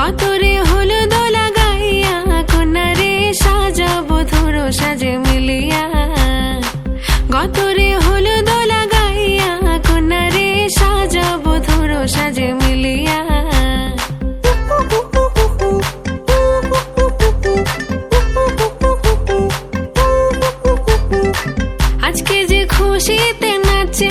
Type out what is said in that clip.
গতরে হলো দোলা গাইয়া কন্যারে সাজাবো, ধরো সাজে মিলিয়া। গতরে হলো দোলা গাইয়া কন্যারে সাজাবো, ধরো সাজে মিলিয়া। আজকে যে খুশিতে নাচে